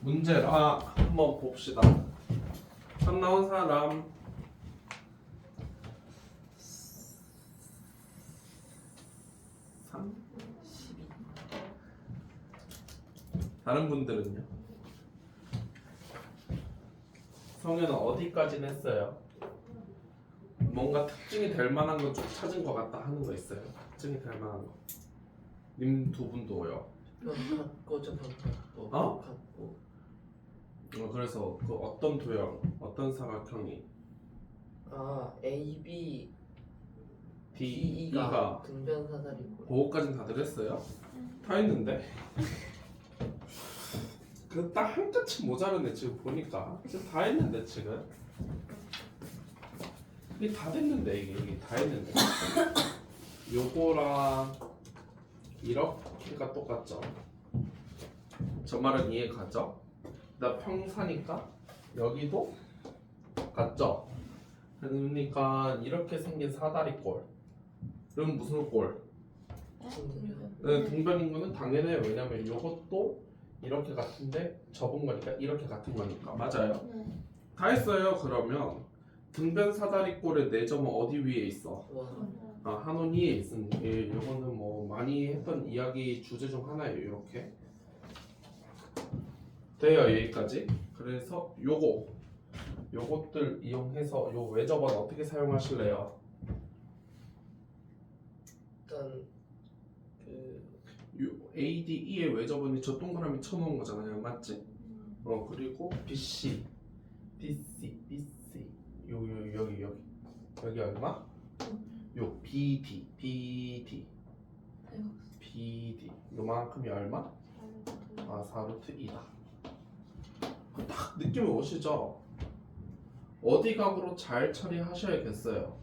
문제라 한번 봅시다. 한 나온 사람 삼, 십이. 다른 분들은요? 성현은 어디까지는 했어요? 뭔가 특징이 될 만한 거 좀 찾은 것 같다 하는 거 있어요? 특징이 될 만한 거. 님 두 분도요. 벽 같고 저벽 같고 어? 벽 같고 어, 그래서 그 어떤 도형, 어떤 사각형이? 아 A, B, D, D, E가 E가 등변 사다리고 그거까진 다들 했어요? 다 했는데? 그 딱한 끗이 모자르네 지금 보니까. 지금 다 했는데 지금? 이게 다 됐는데 이게 이게 다 했는데. 요거랑 이렇게가 똑같죠? 저 말은 이해 가죠? 나 평사니까 여기도 같죠? 그러니까 이렇게 생긴 사다리꼴 그럼 무슨 꼴? 네, 등변인 거는 당연해요. 왜냐면 이것도 이렇게 같은데 접은 거니까 이렇게 같은 거니까 맞아요. 다 했어요. 그러면 등변 사다리꼴의 네 점은 어디 위에 있어? 와 아, 한원 위에 있으니 예, 이거는 뭐 많이 했던 이야기 주제 중 하나예요. 이렇게 돼요 여기까지. 그래서 요거 요것들 이용해서 요 외접은 어떻게 사용하실래요? 일단 그 요 ADE의 외접은이 저 동그라미 쳐놓은 거잖아요, 맞지? 어 그리고 BC, DC, BC, 요, 요 여기 여기 여기 얼마? 요 BD, BD, BD 요만큼이 얼마? 아 4루트 2다. 딱 느낌이 오시죠? 어디 각으로 잘 처리하셔야겠어요.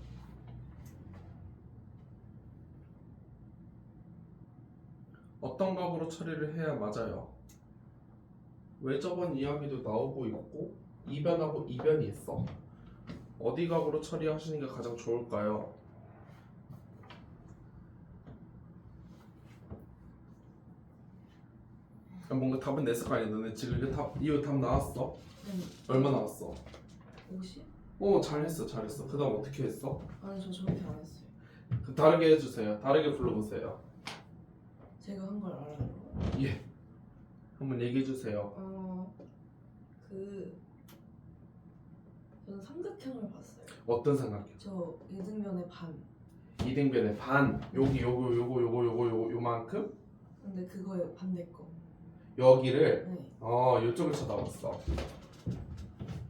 어떤 각으로 처리를 해야 맞아요? 외접원 이야기도 나오고 있고 이변하고 이변이 있어. 어디 각으로 처리하시는 게 가장 좋을까요? 야, 뭔가 답은 냈을 거 아니야 너네 지금 이거 답 이거 답 나왔어? 얼마 나왔어? 50? 어 잘했어 잘했어 그 다음 어떻게 했어? 아니 저 저렇게 안 했어요. 그 다르게 해주세요 다르게 불러보세요 제가 한 걸 알아요. 예 한번 얘기해주세요 어, 그 저는 삼각형을 봤어요. 어떤 삼각형? 저 이등변의 반. 이등변의 반 여기 요거 요거 요거 요거 요거 요만큼 근데 그거의 반대 거. 여기를 네. 어 요쪽을 쳐다봤어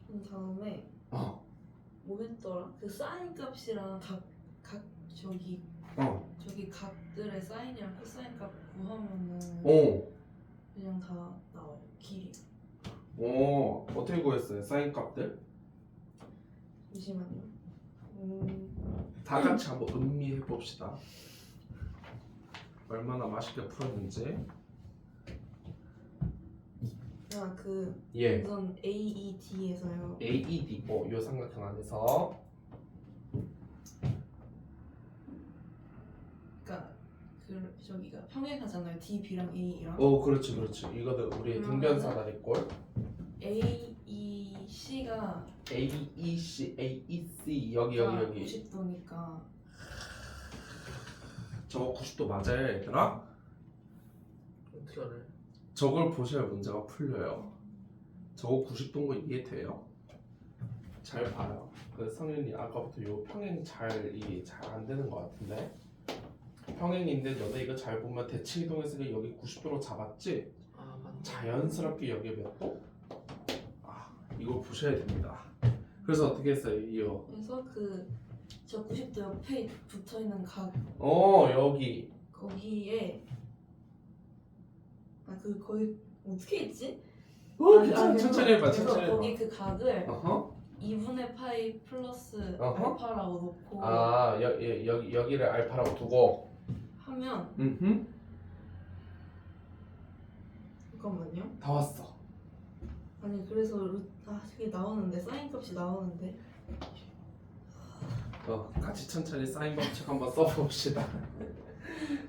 그 다음에 어뭐 했더라? 그 사인 값이랑 각, 각 저기 어, 저기 각들의 사인이랑 코사인 값 구하면은 오, 그냥 다 나와요. 길이. 오, 어떻게 구했어요? 사인 값들? 잠시만요. 음, 다 같이 한번 음미해 봅시다. 얼마나 맛있게 풀었는지. 아, 그 예. 우선 AED에서요. AED, 뭐, 요 삼각형 안에서. 그러니까 그 저기가 평행하잖아요. D, B랑 A랑 오, 그렇지, 그렇지. 이거는 우리의 그러면은? 등변 사다리꼴. A, E, C가 A, B, E, C, A, E, C. 여기, 여기, 여기. 90도니까 저거 90도 맞아요, 얘들아? 어떻게 알아요? 저걸 보셔야 문제가 풀려요. 저거 90도인 거 이해돼요? 잘 봐요. 그 성윤이 아까부터 요 평행 잘 이게 잘안 되는 것 같은데 평행인데 너네 이거 잘 보면 대칭 이동했으니 여기 90도로 잡았지? 아 맞네 자연스럽게 여기 몇 도? 아 이걸 보셔야 됩니다. 그래서 어떻게 했어요, 이요? 그래서 그 저 90도 옆에 붙어 있는 각 어 여기 거기에 아그 거기 어떻게 했지? 어 아, 괜찮아 아, 천천히 해봐 천천히 거기 해봐. 그 각을 어허 2분의 파이 플러스 어허. 알파라고 놓고 아 여, 여, 여기 여기를 알파라고 두고 하면 음흠 잠깐만요. 다 왔어. 아니 그래서 루, 아 저게 나오는데 사인 값이 나오는데 어, 같이 천천히 사인 법칙 한번 써봅시다.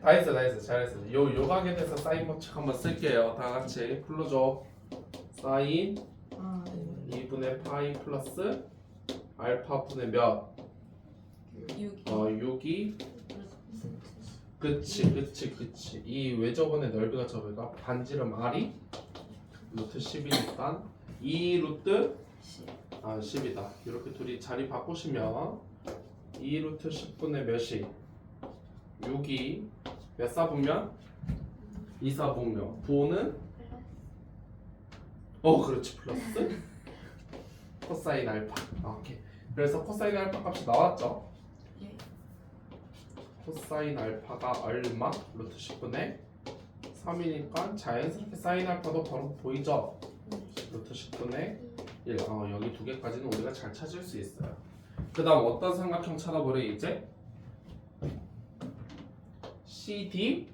다 했어, 다 했어, 잘했어. 요 요각에 대해서 사인 법칙 한번 쓸게요. 다 같이 불러줘. 사인 아 네. 2분의 파이 플러스 알파 분의 몇? 6이 어 6이 그치 그치 그치 이 외접원의 넓이가 저기가 반지름 R이 루트 10이니까 2 루트 10아 10이다 이렇게 둘이 자리 바꾸시면 2 루트 10분의 몇이 6이 몇 사분면? 2 사분면 부호는? 어 그렇지 플러스 코사인 알파 아, 오케이 그래서 코사인 알파 값이 나왔죠 예. 코사인 알파가 얼마? 루트 10분의 3이니까 자연스럽게 사인 알파도 바로 보이죠? 루트 10분의 1. 어, 여기 두 개까지는 우리가 잘 찾을 수 있어요. 그 다음 어떤 삼각형 찾아보래 이제? CD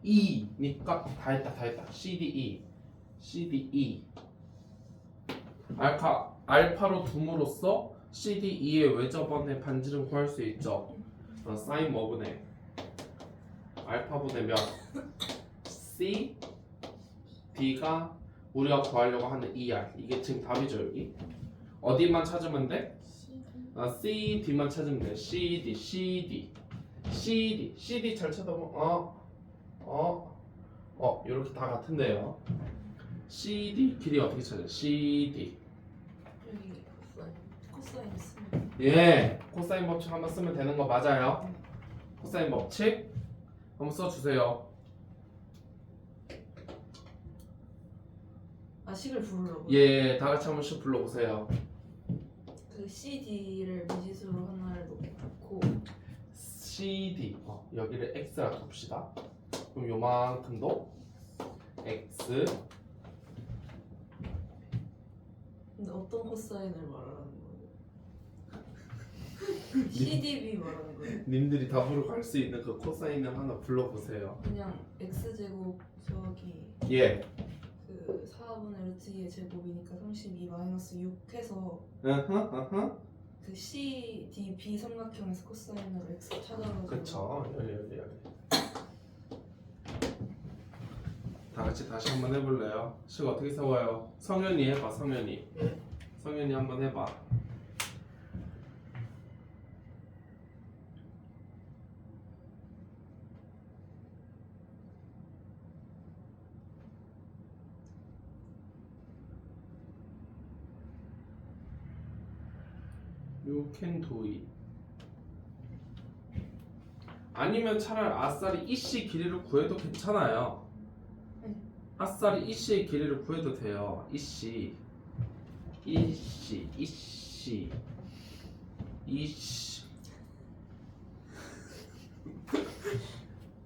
E니까 다 했다 다 했다. CDE CDE 알파 알파로 둠으로써 CDE의 외접원의 반지름 구할 수 있죠. 어, 사인 뭐분의 알파분의 몇? C D가 우리가 구하려고 하는 ER 이게 지금 답이죠 여기? 어디만 찾으면 돼? 아, C, D만 찾으면 돼. C, D, C, D C, D, C, D 잘 찾아보면 어, 어, 어 이렇게 다 같은데요. C, D 길이 어떻게 찾아요? C, D. 여기 코사인 코사인 쓰면 예 코사인 법칙 한번 쓰면 되는 거 맞아요? 코사인 법칙 한번 써주세요. 아 식을 부르려고 예, 다 같이 한 번씩 불러보세요. 그 CD를 미지수로 놓고 CD 어, 여기를 x라 둡시다. 그럼 요만큼도 x 근데 어떤 코사인을 말하는 거예요? CDB 말하는 거예요? 님들이 답으로 갈 수 있는 그 코사인을 하나 불러보세요. 그냥 x제곱 더하기 예, 그 4분의 루트 2의 제곱이니까 32 마이너스 6 해서 으흠, 으흠. 그 CDB 삼각형에서 코사인으로 x 찾아가지고 그쵸. 여기 여기 여기. 다 같이 다시 한번 해볼래요? 식 어떻게 세워요? 성현이 해봐, 성현이. 예? 성현이 한번 해봐. You can do it. 아니면 차라리 아싸리 이씨 길이를 구해도 괜찮아요. 네. 아싸리 이씨의 길이를 구해도 돼요. 이씨. 이씨, 이씨, 이씨.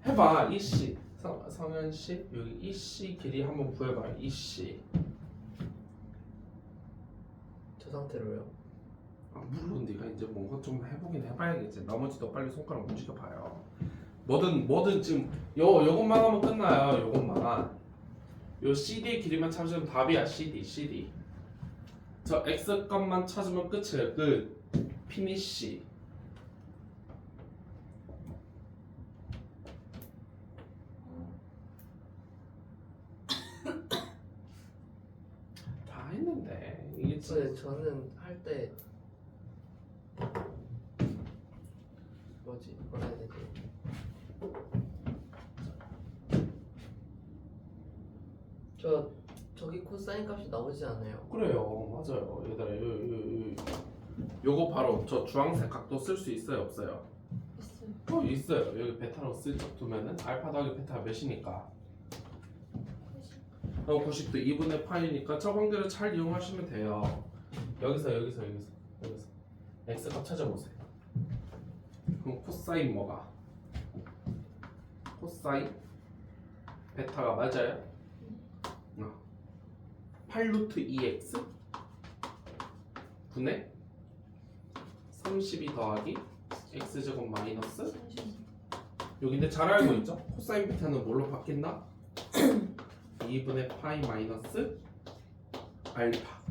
해봐, 이씨. 성, 성현 씨 여기 이씨 길이 한번 구해봐요. 이씨. 저 상태로요 아, 물론 네가 이제 뭔가 좀 해보긴 해봐야겠지. 나머지도 빨리 손가락 움직여 봐요. 뭐든 뭐든 지금 요 요것만 하면 끝나요. 요것만. 요 CD의 길이만 찾으면 답이야. CD, CD. 저 X 값만 찾으면 끝이에요. 끝. 피니시. 다 했는데 이게 진짜 저는 할때 뭐지. 뭐라 해야 되지 저 저기 코사인 값이 나오지 않아요? 그래요. 맞아요. 얘들아 요, 요, 요, 요거 바로 저 주황색 각도 쓸 수 있어요? 없어요? 있어요. 어 있어요. 여기 베타로 슬쩍 두면은 알파 더하기 베타가 몇이니까? 어 90도 2분의 파이니까 저 관계를 잘 이용하시면 돼요. 여기서 여기서 여기서 여기서. X 값 찾아보세요 그럼 코사인 뭐가? 코사인 베타가 맞아요? 어. 8루트 2x 분의 32 더하기 x제곱 마이너스 30. 여기인데 잘 알고 있죠? 코사인 베타는 뭘로 바뀐다? 2분의 파이 마이너스 알파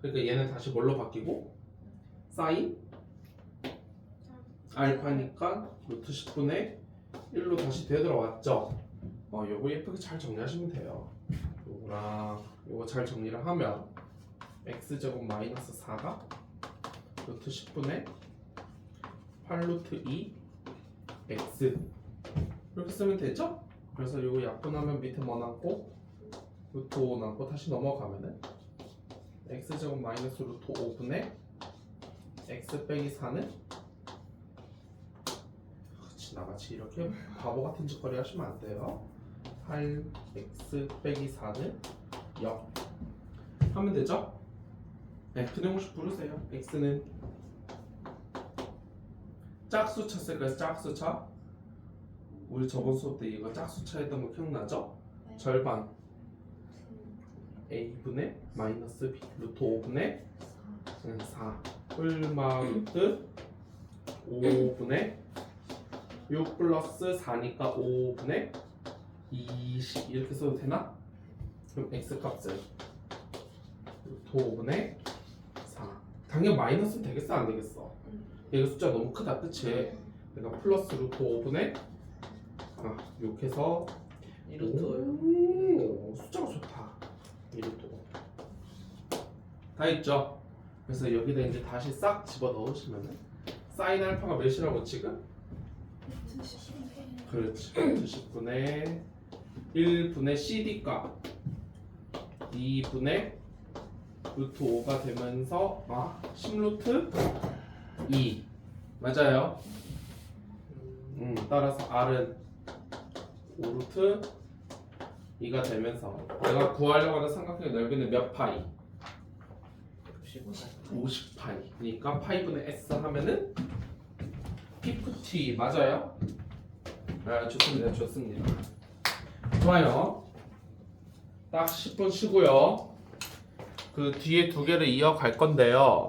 그러니까 얘는 다시 뭘로 바뀌고 사인 알파니까 루트 10분의 1로 다시 되돌아왔죠. 어, 요거 예쁘게 잘 정리하시면 돼요. 요거랑 요거 잘 정리를 하면 x제곱 마이너스 4가 루트 10분의 8 루트 2 x. 이렇게 쓰면 되죠? 그래서 요거 약분하면 밑에 뭐 남고 루트 5 남고 다시 넘어가면은 x제곱 마이너스 루트 5분의 x 빼기 4는 지나같이 이렇게 바보 같은 짓거리 하시면 안 돼요. 8x 빼기 4는 0 하면 되죠? 네, 그냥 혹시 부르세요. X는 짝수차 쓸 거예요. 짝수 차 우리 저번 수업 때 이거 짝수 차 했던 거 기억나죠? 네. 절반. a분의 마이너스 b 루트 5분의 4 뿔마 루트 5분의 6 플러스 4니까 5분의 20 이렇게 써도 되나? 그럼 x 값은 루트 5분의 4 당연히 마이너스는 되겠어 안 되겠어? 얘가 숫자 너무 크다 그치? 그러니까 플러스 루트 5분의 아 이렇게 해서 이루트요. 오, 숫자가 좋다. 이루트. 다 있죠? 그래서 여기다 이제 다시 싹 집어 넣으시면은 사인 알파가 몇이라고 지금? 그렇지. 10분의 1분의 CD 값 2분의 루트 5가 되면서 아 10루트 2 맞아요. 음, 따라서 R은 5루트 2가 되면서 내가 구하려고 하는 삼각형의 넓이는 몇 파이? 50파이 그러니까 파이분의 S 하면은 50 맞아요? 아 좋습니다 좋습니다. 좋아요. 딱 10분 쉬고요. 그 뒤에 두 개를 이어갈 건데요